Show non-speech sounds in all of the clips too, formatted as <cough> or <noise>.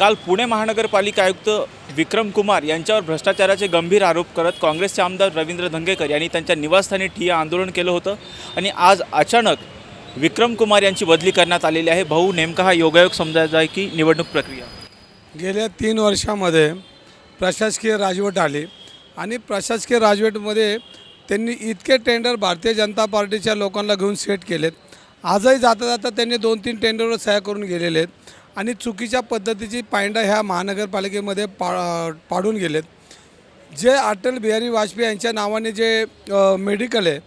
काल पुणे महानगरपालिका आयुक्त विक्रम कुमार यांच्यावर भ्रष्टाचाराचे गंभीर आरोप करत काँग्रेसचे आमदार रवींद्र धंगेकर यांनी त्यांच्या निवासस्थानी ठिय्या आंदोलन केलं होतं. आणि आज अचानक विक्रम कुमार यांची बदली करण्यात आलेली आहे. भाऊ नेमका हा योगायोग समजायचा आहे की निवडणूक प्रक्रिया? गेल्या तीन वर्षामध्ये प्रशासकीय राजवट आली आणि प्रशासकीय राजवटमध्ये त्यांनी इतके टेंडर भारतीय जनता पार्टीच्या लोकांना घेऊन सेट केलेत. आजही जाता जाता त्यांनी दोन तीन टेंडरवर सह्या करून गेलेले आहेत. आणि चुकीच्या पद्धतीची पायंडा ह्या महानगरपालिकेमध्ये पा पाडून गेलेत. जे अटल बिहारी वाजपेयी यांच्या नावाने जे मेडिकल आहे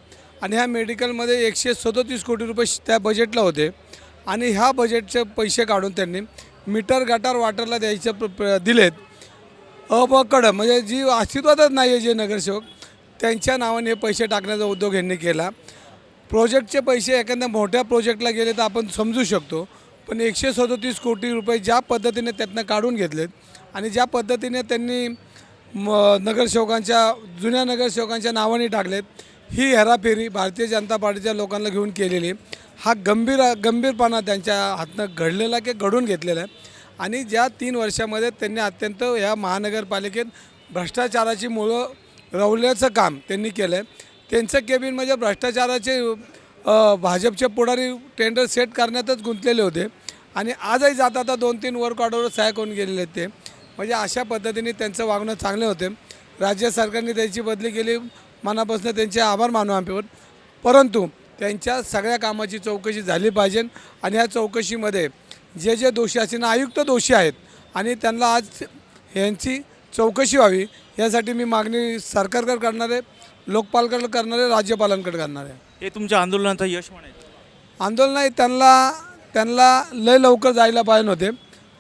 आणि ह्या मेडिकलमध्ये एकशे सदोतीस कोटी रुपये त्या बजेटला होते आणि ह्या बजेटचे पैसे काढून त्यांनी मीटर गटार वाटरला द्यायचे प्र- दिलेत. अपकड म्हणजे जी अस्तित्वातच नाही आहे जे नगरसेवक त्यांच्या नावाने हे पैसे टाकण्याचा उद्योग यांनी केला. प्रोजेक्टचे पैसे एखाद्या मोठ्या प्रोजेक्टला गेले तर आपण समजू शकतो. पण एकशे सदोतीस कोटी रुपये ज्या पद्धतीने त्यातनं काढून घेतलेत आणि ज्या पद्धतीने त्यांनी म नगरसेवकांच्या जुन्या नगरसेवकांच्या नावाने टाकलेत ही हेराफेरी भारतीय जनता पार्टीच्या लोकांना घेऊन केलेली हा गंभीर गंभीरपणा त्यांच्या हातनं घडलेला की घडून घेतलेला आहे. आणि ज्या तीन वर्षामध्ये त्यांनी अत्यंत या महानगरपालिकेत भ्रष्टाचाराची मुळं रवल्याचं काम त्यांनी केलं आहे त्यांचं केबिन म्हणजे भ्रष्टाचाराचे भाजपचे पुढारी टेंडर सेट करण्यातच गुंतलेले होते. आणि आजही जाता आता दोन तीन वर्क ऑर्डरवर सह्या होऊन गेलेले ते. म्हणजे अशा पद्धतीने त्यांचं वागणं चांगले होते. राज्य सरकारने त्यांची बदली केली. मनापासून त्यांचे आभार मानू आम्ही. परंतु त्यांच्या सगळ्या कामाची चौकशी झाली पाहिजे. आणि ह्या चौकशीमध्ये जे जे दोषी असतील आयुक्त दोषी आहेत आणि त्यांना आज यांची चौकशी व्हावी यासाठी मी मागणी सरकारकडे करणार आहे. लोकपालकडे करणार आहे राज्यपालांकडे करणार. आहे हे तुमच्या आंदोलनाचं यश म्हणायचं. आंदोलन नाही त्यांना त्यांना लय लवकर जायला पाहिजे होते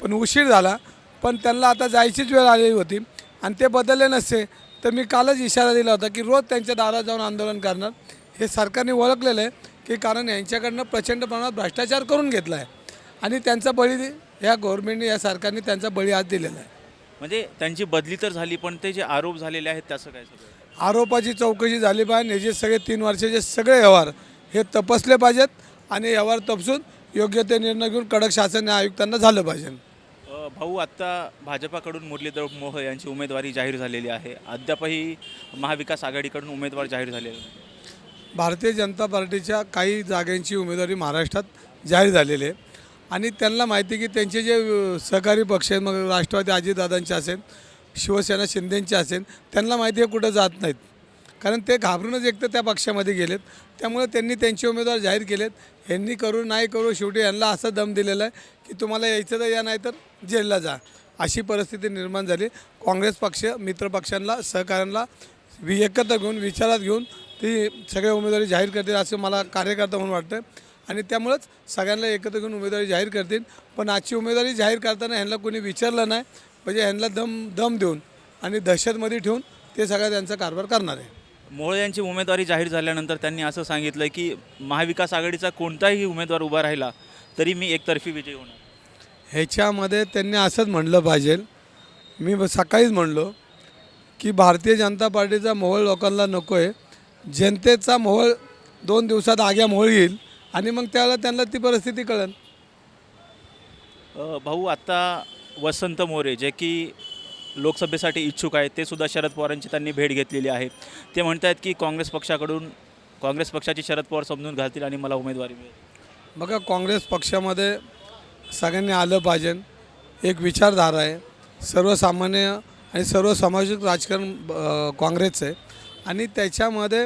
पण उशीर झाला. पण त्यांना आता जायचीच वेळ आलेली होती आणि ते बदलले नसते. तर मी कालच इशारा दिला होता की रोज त्यांच्या दारात जाऊन आंदोलन करणार. हे सरकारने ओळखलेलं आहे की कारण यांच्याकडनं प्रचंड प्रमाणात भ्रष्टाचार करून घेतला आहे. आणि त्यांचा बळी ह्या गव्हर्नमेंटने या सरकारने त्यांचा बळी आज दिलेला आहे. म्हणजे त्यांची बदली तर झाली पण ते जे आरोप झालेले आहेत त्याचं काय सगळं? आरोपाची चौकशी झाली पाहिजे. जे सगळे तीन वर्षाचे सगळे व्यवहार हे तपासले पाहिजेत आणि व्यवहार तपासून योग्य ते निर्णय घेऊन कडक शासन या आयुक्तांना झालं पाहिजे. अ, भाऊ आत्ता भाजपाकडून मुरलीधर मोह यांची उमेदवारी जाहीर झालेली आहे. अद्यापही महाविकास आघाडीकडून उमेदवार जाहीर झालेला नाही. भारतीय जनता पार्टीच्या काही जागांची उमेदवारी महाराष्ट्रात जाहीर झालेली आहे. आणि त्यांना माहिती आहे की त्यांचे जे अ, सहकारी पक्ष आहेत मग राष्ट्रवादी अजितदादांचे असेल शिवसेना शिंदेंची असेल त्यांना माहिती आहे कुठं जात नाहीत. कारण ते घाबरूनच एकतर त्या पक्षामध्ये गेलेत. त्यामुळे त्यांनी त्यांचे उमेदवार जाहीर केलेत. यांनी करू नाही करू शेवटी यांना असं दम दिलेला आहे की तुम्हाला यायचं तर या नाही तर जेलला जा. अशी परिस्थिती निर्माण झाली. काँग्रेस पक्ष मित्रपक्षांना सहकाऱ्यांना वि एकत्र घेऊन विचारात घेऊन ती सगळे उमेदवारी जाहीर करतील असं मला कार्यकर्ता म्हणून वाटतं आणि त्यामुळंच सगळ्यांना एकत्र घेऊन उमेदवारी जाहीर करतील. पण आजची उमेदवारी जाहीर करताना ह्यांना कोणी विचारलं नाही. म्हणजे ह्यांना दम दम देऊन आणि दहशतमध्ये ठेवून ते सगळा त्यांचा कारभार करणार आहे. मोहोळ यांची उमेदवारी जाहीर झाल्यानंतर त्यांनी असं सांगितलं की महाविकास आघाडीचा कोणताही उमेदवार उभा राहिला तरी मी एकतर्फी विजयी होणार. ह्याच्यामध्ये त्यांनी असंच म्हणलं पाहिजे. मी सकाळीच म्हणलो की भारतीय जनता पार्टीचा मोहोळ लोकांना नको आहे जनतेचा मोहोळ दोन दिवसात आग्या मोहोळ येईल आणि मग त्याला त्यांना ती परिस्थिती कळेल. भाऊ आत्ता वसंत मोरे जे की लोकसभेसाठी इच्छुक आहेत ते सुद्धा शरद पवारांची त्यांनी भेट घेतलेली आहे. ते म्हणत आहेत की काँग्रेस पक्षाकडून काँग्रेस पक्षाची शरद पवार समजून घालतील आणि मला उमेदवारी मिळेल. बघा काँग्रेस पक्षामध्ये सगळ्यांनी आलं पाहिजे. एक विचारधारा आहे. सर्वसामान्य आणि सर्व सामाजिक राजकारण अ, काँग्रेसचं आहे. आणि त्याच्यामध्ये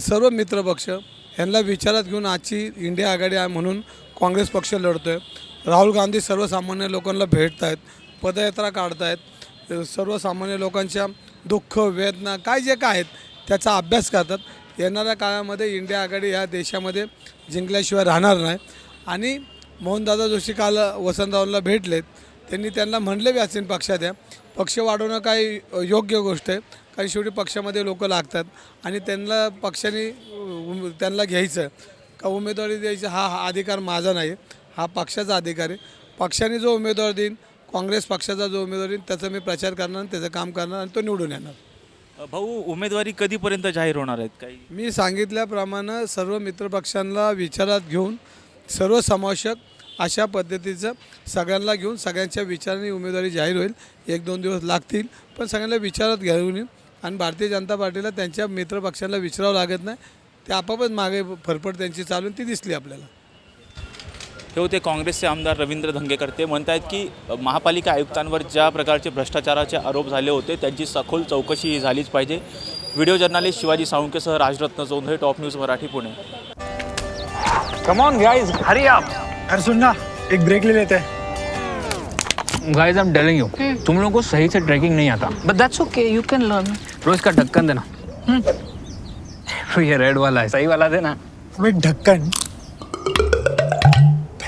सर्व मित्रपक्ष यांना विचारात घेऊन आजची इंडिया आघाडी आहे म्हणून काँग्रेस पक्ष लढतो आहे राहुल गांधी सर्वसामान्य लोकांना भेटत आहेत पदयात्रा काढत आहेत सर्वसामान्य लोकांच्या दुःख वेदना काय जे काय आहेत त्याचा अभ्यास करतात. येणाऱ्या काळामध्ये इंडिया आघाडी ह्या देशामध्ये जिंकल्याशिवाय राहणार नाही. आणि मोहनदादा जोशी काल वसंतरावला भेटलेत. त्यांनी त्यांना म्हणले बी पक्षात द्या. पक्ष वाढवणं काही योग्य गोष्ट आहे. कारण शेवटी पक्षामध्ये लोक लागतात. आणि त्यांना पक्षाने उम- त्यांना घ्यायचं. का उमेदवारी द्यायची हा हा अधिकार माझा नाही. हा पक्षाचा अधिकार. आहे पक्षाने जो उमेदवार देईन काँग्रेस पक्षाचा जो उमेदवार देईन त्याचा मी प्रचार करणार आणि त्याचं काम करणार आणि तो निवडून येणार. भाऊ उमेदवारी कधीपर्यंत जाहीर होणार आहेत काही? मी सांगितल्याप्रमाणे सर्व मित्रपक्षांना विचारात घेऊन सर्वसमावेशक अशा पद्धतीचं सगळ्यांना घेऊन सगळ्यांच्या विचाराने उमेदवारी जाहीर होईल. एक दोन दिवस लागतील पण सगळ्यांना विचारात घेऊन येईल. आणि भारतीय जनता पार्टीला त्यांच्या मित्रपक्षांना विचारावं लागत नाही. ते आपापच मागे फरफड त्यांची चालून ती दिसली आपल्याला. हे होते काँग्रेसचे आमदार रवींद्र धंगेकर ते म्हणत आहेत की महापालिका आयुक्तांवर ज्या प्रकारचे भ्रष्टाचाराचे आरोप झाले होते त्यांची सखोल चौकशी ही झालीच पाहिजे. Video journalist Shivaji साळुंकेसह Rajratna Chaudhari top news Marathi Pune. Come on guys hurry आप अरे सुन ना एक ब्रेक ले लेते. हैं guys I am telling you तुम लोगों को सही से ट्रैकिंग नहीं आता. But that's okay you can learn रोज का ढक्कन देना. हम्म। तो <laughs> ये रेड वाला है सही वाला देना. ढक्कन